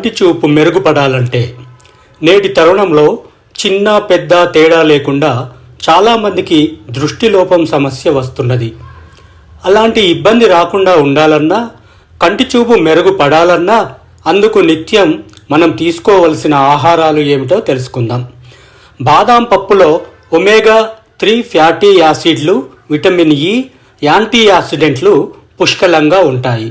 కంటి చూపు మెరుగుపడాలంటే నేటి తరుణంలో చిన్న పెద్ద తేడా లేకుండా చాలామందికి దృష్టిలోపం సమస్య వస్తున్నది. అలాంటి ఇబ్బంది రాకుండా ఉండాలన్నా కంటి చూపు మెరుగుపడాలన్నా అందుకు నిత్యం మనం తీసుకోవలసిన ఆహారాలు ఏమిటో తెలుసుకుందాం. బాదాం పప్పులో ఒమేగా త్రీ ఫ్యాటీ యాసిడ్లు విటమిన్ ఇ యాంటీ యాక్సిడెంట్లు పుష్కలంగా ఉంటాయి.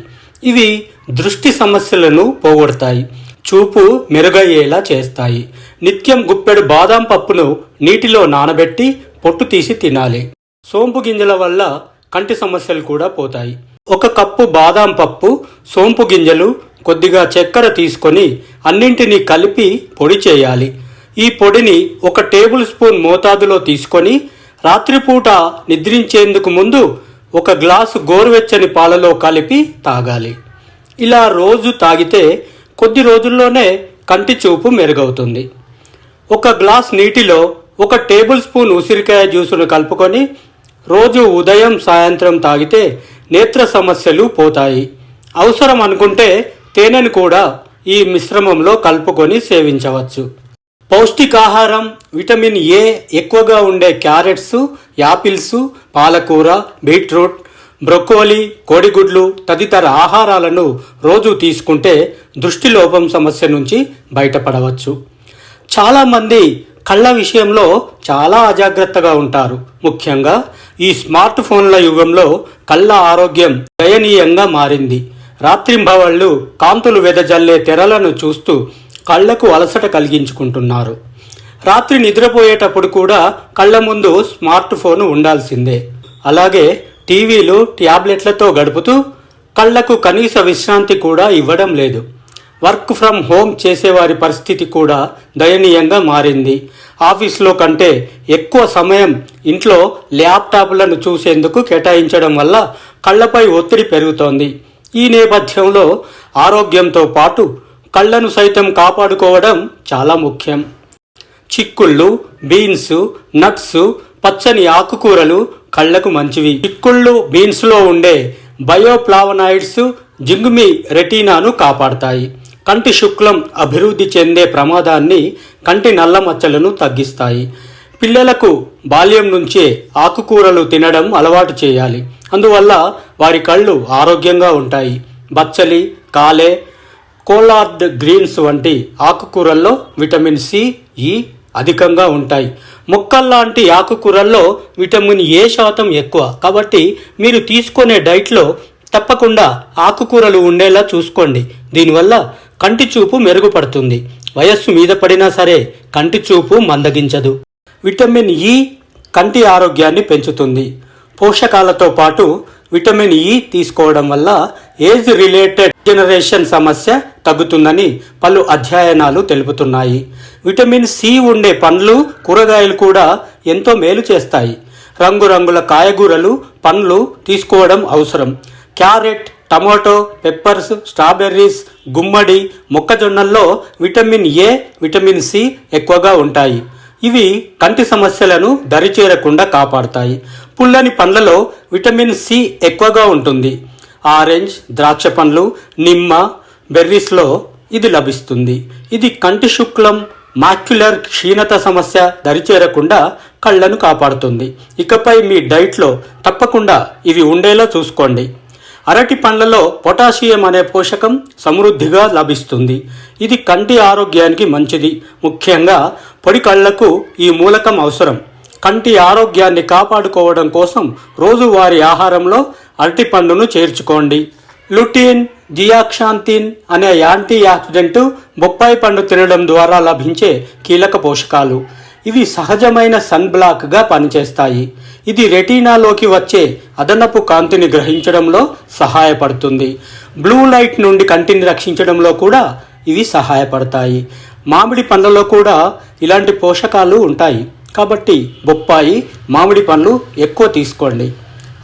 ఇవి దృష్టి సమస్యలను పోగొడతాయి. చూపు మెరుగయ్యేలా చేస్తాయి. నిత్యం గుప్పెడు బాదాం పప్పును నీటిలో నానబెట్టి పొట్టు తీసి తినాలి. సోంపు గింజల వల్ల కంటి సమస్యలు కూడా పోతాయి. ఒక కప్పు బాదాం పప్పు సోంపు గింజలు కొద్దిగా చక్కెర తీసుకొని అన్నింటినీ కలిపి పొడి చేయాలి. ఈ పొడిని ఒక టేబుల్ స్పూన్ మోతాదులో తీసుకొని రాత్రిపూట నిద్రించేందుకు ముందు ఒక గ్లాసు గోరువెచ్చని పాలలో కలిపి తాగాలి. ఇలా రోజు తాగితే కొద్ది రోజుల్లోనే కంటి చూపు మెరుగవుతుంది. ఒక గ్లాస్ నీటిలో ఒక టేబుల్ స్పూన్ ఉసిరికాయ జ్యూసును కలుపుకొని రోజు ఉదయం సాయంత్రం తాగితే నేత్ర సమస్యలు పోతాయి. అవసరం అనుకుంటే తేనెను కూడా ఈ మిశ్రమంలో కలుపుకొని సేవించవచ్చు. పౌష్టికాహారం విటమిన్ ఏ ఎక్కువగా ఉండే క్యారెట్స్ యాపిల్స్ పాలకూర బీట్రూట్ బ్రొక్కోలి కోడిగుడ్లు తదితర ఆహారాలను రోజు తీసుకుంటే దృష్టిలోపం సమస్య నుంచి బయటపడవచ్చు. చాలామంది కళ్ళ విషయంలో చాలా అజాగ్రత్తగా ఉంటారు. ముఖ్యంగా ఈ స్మార్ట్ ఫోన్ల యుగంలో కళ్ళ ఆరోగ్యం దయనీయంగా మారింది. రాత్రింబవళ్ళు కాంతులు వెదజల్లే తెరలను చూస్తూ కళ్ళకు అలసట కలిగించుకుంటున్నారు. రాత్రి నిద్రపోయేటప్పుడు కూడా కళ్ళ ముందు స్మార్ట్ ఫోన్ ఉండాల్సిందే. అలాగే టీవీలు ట్యాబ్లెట్లతో గడుపుతూ కళ్ళకు కనీస విశ్రాంతి కూడా ఇవ్వడం లేదు. వర్క్ ఫ్రమ్ హోమ్ చేసేవారి పరిస్థితి కూడా దయనీయంగా మారింది. ఆఫీస్లో కంటే ఎక్కువ సమయం ఇంట్లో ల్యాప్టాప్లను చూసేందుకు కేటాయించడం వల్ల కళ్ళపై ఒత్తిడి పెరుగుతోంది. ఈ నేపథ్యంలో ఆరోగ్యంతో పాటు కళ్ళను సైతం కాపాడుకోవడం చాలా ముఖ్యం. చిక్కుళ్ళు బీన్స్ నట్స్ పచ్చని ఆకుకూరలు కళ్ళకు మంచివి. చిక్కుళ్ళు బీన్స్లో ఉండే బయోప్లావనాయిడ్స్ జింగుమి రెటీనాను కాపాడతాయి. కంటి శుక్లం అభివృద్ధి చెందే ప్రమాదాన్ని కంటి నల్ల మచ్చలను తగ్గిస్తాయి. పిల్లలకు బాల్యం నుంచే ఆకుకూరలు తినడం అలవాటు చేయాలి. అందువల్ల వారి కళ్ళు ఆరోగ్యంగా ఉంటాయి. బచ్చలి కాలే కోలార్డ్ గ్రీన్స్ వంటి ఆకుకూరల్లో విటమిన్ సి ఈ అధికంగా ఉంటాయి. మొక్కల్లాంటి ఆకుకూరల్లో విటమిన్ ఏ శాతం ఎక్కువ. కాబట్టి మీరు తీసుకునే డైట్లో తప్పకుండా ఆకుకూరలు ఉండేలా చూసుకోండి. దీనివల్ల కంటి చూపు మెరుగుపడుతుంది. వయస్సు మీద పడినా సరే కంటి చూపు మందగించదు. విటమిన్ ఈ కంటి ఆరోగ్యాన్ని పెంచుతుంది. పోషకాలతో పాటు విటమిన్ ఇ తీసుకోవడం వల్ల ఏజ్ రిలేటెడ్ జనరేషన్ సమస్య తగ్గుతుందని పలు అధ్యయనాలు తెలుపుతున్నాయి. విటమిన్ సి ఉండే పండ్లు కూరగాయలు కూడా ఎంతో మేలు చేస్తాయి. రంగురంగుల కాయగూరలు పండ్లు తీసుకోవడం అవసరం. క్యారెట్ టమాటో పెప్పర్స్ స్ట్రాబెర్రీస్ గుమ్మడి మొక్కజొన్నల్లో విటమిన్ ఏ విటమిన్ సి ఎక్కువగా ఉంటాయి. ఇవి కంటి సమస్యలను దరిచేరకుండా కాపాడుతాయి. పుల్లని పండ్లలో విటమిన్ సి ఎక్కువగా ఉంటుంది. ఆరెంజ్ ద్రాక్ష పండ్లు నిమ్మ బెర్రీస్లో ఇది లభిస్తుంది. ఇది కంటి శుక్లం మాక్యులర్ క్షీణత సమస్య దరిచేరకుండా కళ్ళను కాపాడుతుంది. ఇకపై మీ డైట్లో తప్పకుండా ఇవి ఉండేలా చూసుకోండి. అరటి పండ్లలో పొటాషియం అనే పోషకం సమృద్ధిగా లభిస్తుంది. ఇది కంటి ఆరోగ్యానికి మంచిది. ముఖ్యంగా పొడి కళ్ళకు ఈ మూలకం అవసరం. కంటి ఆరోగ్యాన్ని కాపాడుకోవడం కోసం రోజువారీ ఆహారంలో అరటి పండును చేర్చుకోండి. లుటిన్ జియాక్షాంతిన్ అనే యాంటీ ఆక్సిడెంట్ బొప్పాయి పండు తినడం ద్వారా లభించే కీలక పోషకాలు. ఇవి సహజమైన సన్ బ్లాక్గా పనిచేస్తాయి. ఇది రెటీనాలోకి వచ్చే అదనపు కాంతిని గ్రహించడంలో సహాయపడుతుంది. బ్లూ లైట్ నుండి కంటిని రక్షించడంలో కూడా ఇవి సహాయపడతాయి. మామిడి పండ్లలో కూడా ఇలాంటి పోషకాలు ఉంటాయి. కాబట్టి బొప్పాయి మామిడి పండ్లు ఎక్కువ తీసుకోండి.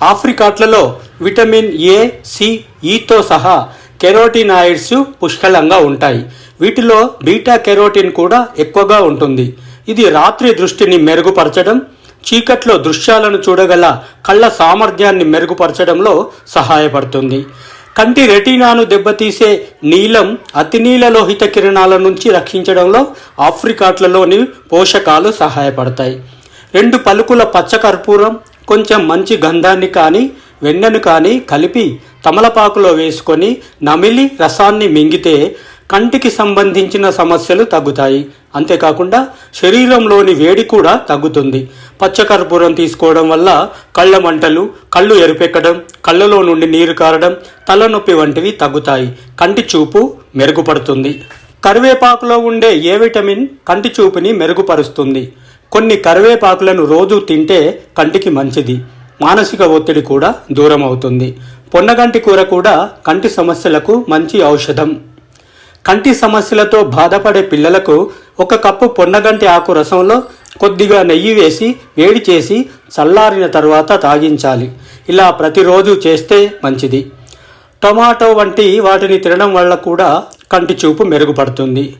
ఆఫ్రికాట్లలో విటమిన్ ఏ సి e ఈతో సహా కెరోటినాయిడ్స్ పుష్కలంగా ఉంటాయి. వీటిలో బీటా కెరోటిన్ కూడా ఎక్కువగా ఉంటుంది. ఇది రాత్రి దృష్టిని మెరుగుపరచడం చీకట్లో దృశ్యాలను చూడగల కళ్ళ సామర్థ్యాన్ని మెరుగుపరచడంలో సహాయపడుతుంది. కంటి రెటీనాను దెబ్బతీసే నీలం అతినీల లోహిత కిరణాల నుంచి రక్షించడంలో ఆఫ్రికాట్లలోని పోషకాలు సహాయపడతాయి. రెండు పలుకుల పచ్చకర్పూరం కొంచెం మంచి గంధాన్ని కానీ వెన్నను కానీ కలిపి తమలపాకులో వేసుకొని నమిలి రసాన్ని మింగితే కంటికి సంబంధించిన సమస్యలు తగ్గుతాయి. అంతేకాకుండా శరీరంలోని వేడి కూడా తగ్గుతుంది. పచ్చకర్పూరం తీసుకోవడం వల్ల కళ్ళ మంటలు కళ్ళు ఎరుపెక్కడం కళ్ళలో నుండి నీరు కారడం తలనొప్పి వంటివి తగ్గుతాయి. కంటి చూపు మెరుగుపడుతుంది. కరివేపాకులో ఉండే ఏ విటమిన్ కంటి చూపుని మెరుగుపరుస్తుంది? కొన్ని కరివేపాకులను రోజు తింటే కంటికి మంచిది. మానసిక ఒత్తిడి కూడా దూరం అవుతుంది పొన్నగంటి కూర కూడా కంటి సమస్యలకు మంచి ఔషధం. కంటి సమస్యలతో బాధపడే పిల్లలకు ఒక కప్పు పొన్నగంటి ఆకు రసంలో కొద్దిగా నెయ్యి వేసి వేడి చేసి చల్లారిన తర్వాత తాగించాలి. ఇలా ప్రతిరోజు చేస్తే మంచిది. టొమాటో వంటి వాటిని తినడం వల్ల కూడా కంటి చూపు మెరుగుపడుతుంది.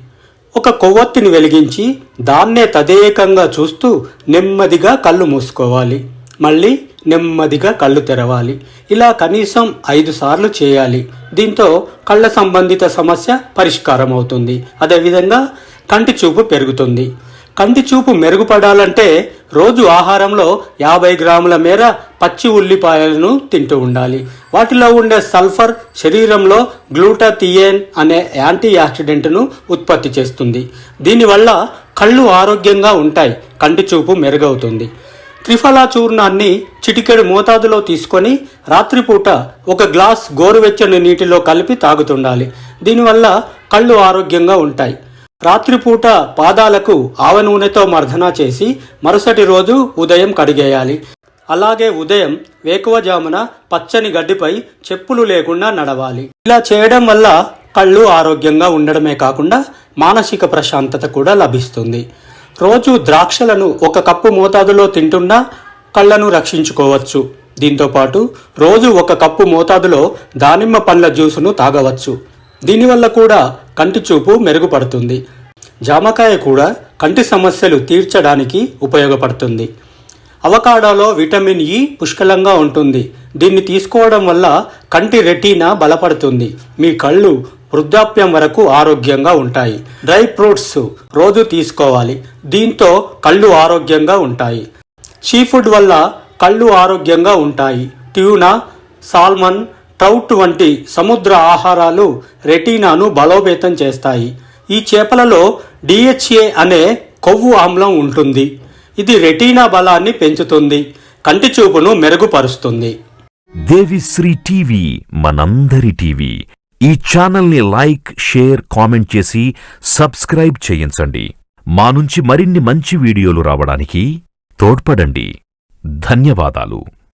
ఒక కొవ్వొత్తిని వెలిగించి దాన్నే తదేకంగా చూస్తూ నెమ్మదిగా కళ్ళు మూసుకోవాలి. మళ్ళీ నెమ్మదిగా కళ్ళు తెరవాలి. ఇలా కనీసం ఐదు సార్లు చేయాలి. దీంతో కళ్ళ సంబంధిత సమస్య పరిష్కారం అవుతుంది అదేవిధంగా కంటి చూపు పెరుగుతుంది. కంటి చూపు మెరుగుపడాలంటే రోజు ఆహారంలో యాభై గ్రాముల మేర పచ్చి ఉల్లిపాయలను తింటూ ఉండాలి. వాటిలో ఉండే సల్ఫర్ శరీరంలో గ్లూటాథియేన్ అనే యాంటీ యాక్సిడెంట్ను ఉత్పత్తి చేస్తుంది. దీనివల్ల కళ్ళు ఆరోగ్యంగా ఉంటాయి. కంటి చూపు మెరుగవుతుంది. త్రిఫలా చూర్ణాన్ని చిటికెడు మోతాదులో తీసుకొని రాత్రిపూట ఒక గ్లాస్ గోరువెచ్చని నీటిలో కలిపి తాగుతుండాలి. దీనివల్ల కళ్ళు ఆరోగ్యంగా ఉంటాయి. రాత్రిపూట పాదాలకు ఆవ నూనెతో మర్దన చేసి మరుసటి రోజు ఉదయం కడిగేయాలి. అలాగే ఉదయం వేకువజామున పచ్చని గడ్డిపై చెప్పులు లేకుండా నడవాలి. ఇలా చేయడం వల్ల కళ్ళు ఆరోగ్యంగా ఉండడమే కాకుండా మానసిక ప్రశాంతత కూడా లభిస్తుంది. రోజు ద్రాక్షలను ఒక కప్పు మోతాదులో తింటున్నా కళ్ళను రక్షించుకోవచ్చు. దీంతోపాటు రోజు ఒక కప్పు మోతాదులో దానిమ్మ పండ్ల జ్యూసును తాగవచ్చు. దీనివల్ల కూడా కంటి చూపు మెరుగుపడుతుంది. జామకాయ కూడా కంటి సమస్యలు తీర్చడానికి ఉపయోగపడుతుంది. అవకాడోలో విటమిన్ ఇ పుష్కలంగా ఉంటుంది. దీన్ని తీసుకోవడం వల్ల కంటి రెటీనా బలపడుతుంది. మీ కళ్ళు వృద్ధాప్యం వరకు ఆరోగ్యంగా ఉంటాయి. డ్రై ఫ్రూట్స్ రోజు తీసుకోవాలి. దీంతో కళ్ళు ఆరోగ్యంగా ఉంటాయి. సీ ఫుడ్ వల్ల కళ్ళు ఆరోగ్యంగా ఉంటాయి. ట్యూనా సాల్మన్ ట్రౌట్ వంటి సముద్ర ఆహారాలు రెటీనాను బలోపేతం చేస్తాయి. ఈ చేపలలో డిహెచ్ఏ అనే కొవ్వు ఆమ్లం ఉంటుంది. ఇది రెటీనా బలాన్ని పెంచుతుంది. కంటి చూపును మెరుగుపరుస్తుంది దేవిశ్రీ టీవీ మనందరి టీవీ. ఈ ఛానల్ని లైక్ షేర్ కామెంట్ చేసి సబ్స్క్రైబ్ చేయించండి. మా నుంచి మరిన్ని మంచి వీడియోలు రావడానికి తోడ్పడండి. ధన్యవాదాలు.